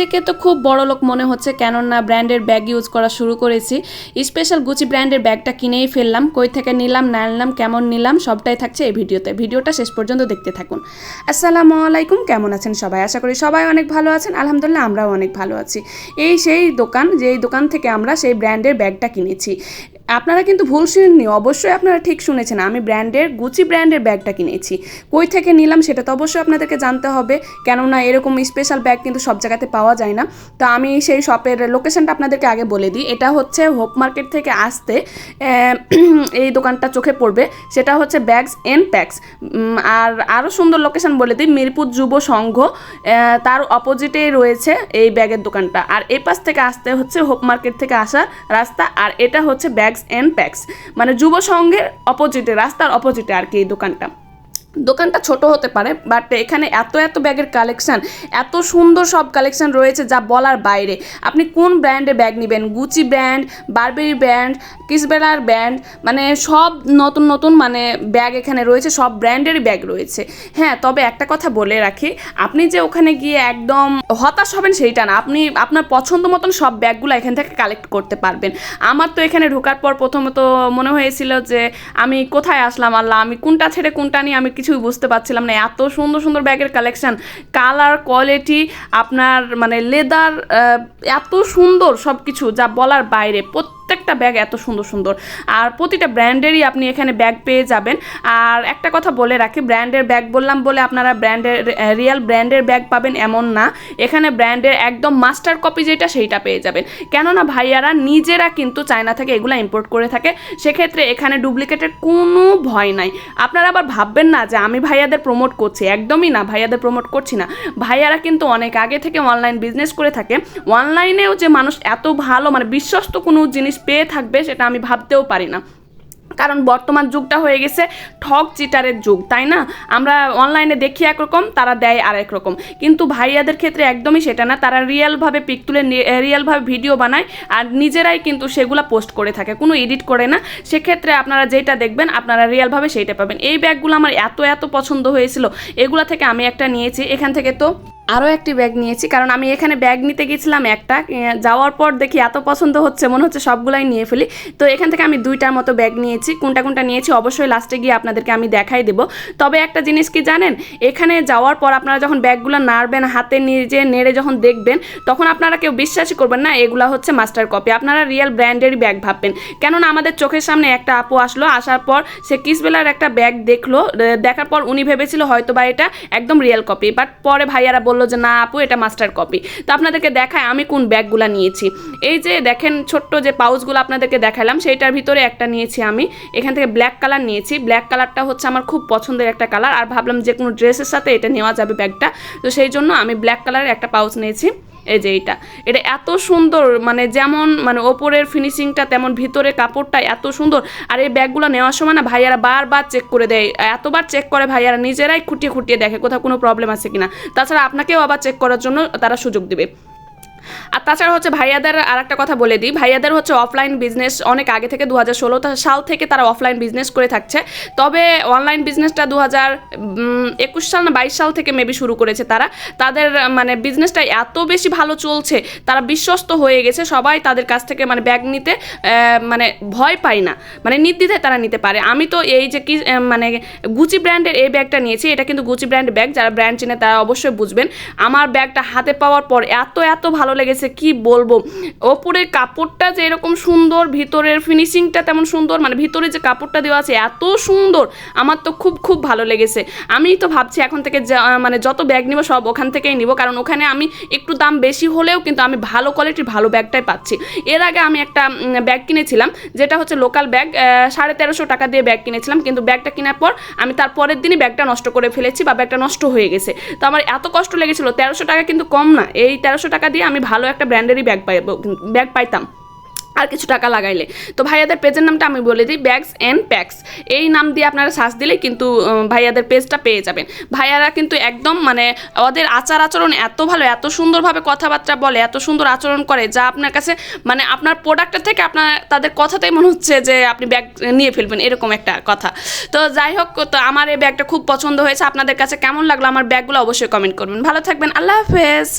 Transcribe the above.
নিজেকে তো খুব বড় লোক মনে হচ্ছে, কেননা ব্র্যান্ডের ব্যাগ ইউজ করা শুরু করেছি। স্পেশাল গুচি ব্র্যান্ডের ব্যাগটা কিনেই ফেললাম, কই থেকে নিলাম, না নিলাম, কেমন নিলাম, সবটাই থাকছে এই ভিডিওতে। ভিডিওটা শেষ পর্যন্ত দেখতে থাকুন। আসসালামু আলাইকুম, কেমন আছেন সবাই? আশা করি সবাই অনেক ভালো আছেন, আলহামদুলিল্লাহ আমরাও অনেক ভালো আছি। এই সেই দোকান, যেই দোকান থেকে আমরা সেই ব্র্যান্ডের ব্যাগটা কিনেছি। আপনারা কিন্তু ভুল শুনেননি, অবশ্যই আপনারা ঠিক শুনেছেন। আমি ব্র্যান্ডের, গুচি ব্র্যান্ডের ব্যাগটা কিনেছি। কই থেকে নিলাম সেটা তো অবশ্যই আপনাদেরকে জানতে হবে। কেননা এরকম স্পেশাল ব্যাগ কিন্তু সব জায়গাতে পাওয়া যায় না। তো আমি সেই শপের লোকেশনটা আপনাদেরকে আগে বলে দিই। এটা হচ্ছে হোপ মার্কেট থেকে আসতে এই দোকানটা চোখে পড়বে। সেটা হচ্ছে ব্যাগস এন্ড প্যাক্স আর আরও সুন্দর লোকেশন বলে দিই, মিরপুর যুব সংঘ। তার অপোজিটেই রয়েছে এই ব্যাগের দোকানটা। আর এই পাশ থেকে আসতে হচ্ছে হোপ মার্কেট থেকে আসার রাস্তা। আর এটা হচ্ছে ব্যাগস এন্ড প্যাক্স মানে যুব সংঘের অপোজিটে রাস্তার অপোজিটে আর কি এই দোকানটা। দোকানটা ছোট হতে পারে বাট এখানে এত এত ব্যাগের কালেকশান এত সুন্দর সব কালেকশান রয়েছে যা বলার বাইরে। আপনি কোন ব্র্যান্ডের ব্যাগ নেবেন? গুচি ব্র্যান্ড বারবেরি ব্র্যান্ড কিসবেলার ব্র্যান্ড মানে সব নতুন নতুন মানে ব্যাগ এখানে রয়েছে, সব ব্র্যান্ডেরই ব্যাগ রয়েছে। হ্যাঁ তবে একটা কথা বলে রাখি, আপনি যে ওখানে গিয়ে একদম হতাশ হবেন সেইটা না, আপনি আপনার পছন্দ মতন সব ব্যাগগুলো এখান থেকে কালেক্ট করতে পারবেন। আমার তো এখানে ঢোকার পর প্রথমত মনে হয়েছিল যে আমি কোথায় আসলাম, আল্লাহ, আমি কোনটা ছেড়ে কোনটা নিয়ে আমি কিছুই বুঝতে পারছিলাম না। এত সুন্দর সুন্দর ব্যাগের কালেকশান কালার কোয়ালিটি আপনার মানে লেদার এত সুন্দর সব কিছু যা বলার বাইরে। প্রত্যেকটা ব্যাগ এত সুন্দর সুন্দর। আর প্রতিটা ব্র্যান্ডেরই আপনি এখানে ব্যাগ পেয়ে যাবেন। আর একটা কথা বলে রাখি ব্র্যান্ডের ব্যাগ বললাম বলে আপনারা ব্র্যান্ডের রিয়েল ব্র্যান্ডের ব্যাগ পাবেন এমন না। এখানে ব্র্যান্ডের একদম মাস্টার কপি যেটা, সেইটা পেয়ে যাবেন। কেননা ভাইয়ারা নিজেরা কিন্তু চায়না থেকে এগুলো ইম্পোর্ট করে থাকে। সেক্ষেত্রে এখানে ডুপ্লিকেটের কোনো ভয় নাই। আপনারা আবার ভাববেন না যে আমি ভাইয়াদের প্রমোট করছি। একদমই না, ভাইয়াদের প্রমোট করছি না। ভাইয়ারা কিন্তু অনেক আগে থেকে অনলাইন বিজনেস করে থাকে। অনলাইনেও যে মানুষ এত ভালো মানে বিশ্বস্ত কোনো জিনিস পেয়ে থাকবে সেটা আমি ভাবতেও পারি না। কারণ বর্তমান যুগটা হয়ে গেছে ঠক চিটারের যুগ, তাই না? আমরা অনলাইনে দেখি একরকম, তারা দেয় আর রকম। কিন্তু ভাইয়াদের ক্ষেত্রে একদমই সেটা না, তারা রিয়েলভাবে পিক তুলে রিয়েলভাবে ভিডিও বানায় আর নিজেরাই কিন্তু সেগুলো পোস্ট করে থাকে, কোনো এডিট করে না। সেক্ষেত্রে আপনারা যেটা দেখবেন, আপনারা রিয়েলভাবে সেইটা পাবেন। এই ব্যাগগুলো আমার এত এত পছন্দ হয়েছিল, এগুলো থেকে আমি একটা নিয়েছি। এখান থেকে তো আরও একটি ব্যাগ নিয়েছি। কারণ আমি এখানে ব্যাগ নিতে গেছিলাম একটা। যাওয়ার পর দেখি এত পছন্দ হচ্ছে, মনে হচ্ছে সবগুলাই নিয়ে ফেলি। তো এখান থেকে আমি দুইটার মতো ব্যাগ নিয়েছি। কোনটা কোনটা নিয়েছি অবশ্যই লাস্টে গিয়ে আপনাদেরকে আমি দেখাই দেবো। তবে একটা জিনিস কি জানেন? এখানে যাওয়ার পর আপনারা যখন ব্যাগগুলো নাড়বেন, হাতে নিজে নেড়ে যখন দেখবেন, তখন আপনারা কেউ বিশ্বাসই করবেন না, এগুলো হচ্ছে মাস্টার কপি আপনারা রিয়েল ব্র্যান্ডেরই ব্যাগ ভাববেন। কেননা আমাদের চোখের সামনে একটা আপু আসলো, আসার পর সে কিসবেলার একটা ব্যাগ দেখল। দেখার পর উনি ভেবেছিল হয়তো বা এটা একদম রিয়েল কপি বাট পরে ভাইয়ারা বলল যে, না আপু, এটা মাস্টার কপি তো আপনাদেরকে দেখায় আমি কোন ব্যাগগুলো নিয়েছি। এই যে দেখেন ছোট্ট যে পাউচগুলো আপনাদেরকে দেখালাম, সেইটার ভিতরে একটা নিয়েছি আমি। এখান থেকে ব্ল্যাক কালার নিয়েছি। ব্ল্যাক কালারটা হচ্ছে আমার খুব পছন্দের একটা কালার আর ভাবলাম যে কোনো ড্রেসের সাথে এটা নেওয়া যাবে ব্যাগটা। তো সেই জন্য আমি ব্ল্যাক কালারের একটা পাউচ নিয়েছি। এই যে এইটা। এটা এত সুন্দর মানে যেমন মানে ওপরের ফিনিশিংটা তেমন ভিতরে কাপড়টা এত সুন্দর। আর এই ব্যাগগুলো নেওয়ার সময় না ভাইয়ারা বারবার চেক করে দেয়। এতবার চেক করে ভাইয়ারা, নিজেরাই খুঁটিয়ে খুঁটিয়ে দেখে কোথাও কোনো প্রবলেম আছে কিনা। তাছাড়া আপনাকেও আবার চেক করার জন্য তারা সুযোগ দেবে। আর তাছাড়া হচ্ছে ভাইয়াদের আর একটা কথা বলে দিই। ভাইয়াদের হচ্ছে অফলাইন বিজনেস অনেক আগে থেকে দু হাজার ষোলো সাল থেকে তারা অফলাইন বিজনেস করে থাকছে। তবে অনলাইন বিজনেসটা দু হাজার একুশ সাল না বাইশ সাল থেকে মেবি শুরু করেছে তারা। তাদের মানে বিজনেসটা এত বেশি ভালো চলছে, তারা বিশ্বস্ত হয়ে গেছে। সবাই তাদের কাছ থেকে মানে ব্যাগ নিতে মানে ভয় পায় না। মানে নির্দ্বিধায় তারা নিতে পারে। আমি তো এই যে কি মানে গুচি ব্র্যান্ডের এই ব্যাগটা নিয়েছি। এটা কিন্তু গুচি ব্র্যান্ড ব্যাগ যারা ব্র্যান্ড চিনে তারা অবশ্যই বুঝবেন। আমার ব্যাগটা হাতে পাওয়ার পর এত এত ভালো লেগেছে, কি বলব? ওপরের কাপড়টা যে এরকম সুন্দর, ভিতরের ফিনিশিংটা তেমন সুন্দর মানে ভিতরে যে কাপড়টা দেওয়া আছে এত সুন্দর, আমার তো খুব খুব ভালো লেগেছে। আমি তো ভাবছি এখন থেকে মানে যত ব্যাগ নিব সব ওখান থেকেই নিব, কারণ ওখানে আমি একটু দাম বেশি হলেও কিন্তু আমি ভালো কোয়ালিটির ভালো ব্যাগটাই পাচ্ছি। এর আগে আমি একটা ব্যাগ কিনেছিলাম, যেটা হচ্ছে লোকাল ব্যাগ সাড়ে তেরোশো টাকা দিয়ে ব্যাগ কিনেছিলাম, কিন্তু ব্যাগটা কেনার পর আমি তার পরের দিনই ব্যাগটা নষ্ট করে ফেলেছি বা ব্যাগটা নষ্ট হয়ে গেছে। তো আমার এত কষ্ট লেগেছিল, তেরোশো টাকা কিন্তু কম না, এই তেরোশো টাকা দিয়ে আমি ভালো একটা ব্র্যান্ডেরই ব্যাগ পাই ব্যাগ পাইতাম। আর কিছু টাকা লাগাইলে। তো ভাইয়াদের পেজের নামটা আমি বলে দিই ব্যাগস অ্যান্ড প্যাক্স এই নাম দিয়ে আপনারা সার্চ দিলে কিন্তু ভাইয়াদের পেজটা পেয়ে যাবেন। ভাইয়ারা কিন্তু একদম মানে ওদের আচার আচরণ এত ভালো, এত সুন্দরভাবে কথাবার্তা বলে, এত সুন্দর আচরণ করে, যা আপনার কাছে মানে আপনার প্রোডাক্টের থেকে আপনার, তাদের কথাতেই মনে হচ্ছে যে আপনি ব্যাগ নিয়ে ফেলবেন, এরকম একটা কথা। তো যাই হোক, তো আমার এই ব্যাগটা খুব পছন্দ হয়েছে। আপনাদের কাছে কেমন লাগল আমার ব্যাগগুলো অবশ্যই কমেন্ট করবেন। ভালো থাকবেন, আল্লাহ হাফেজ।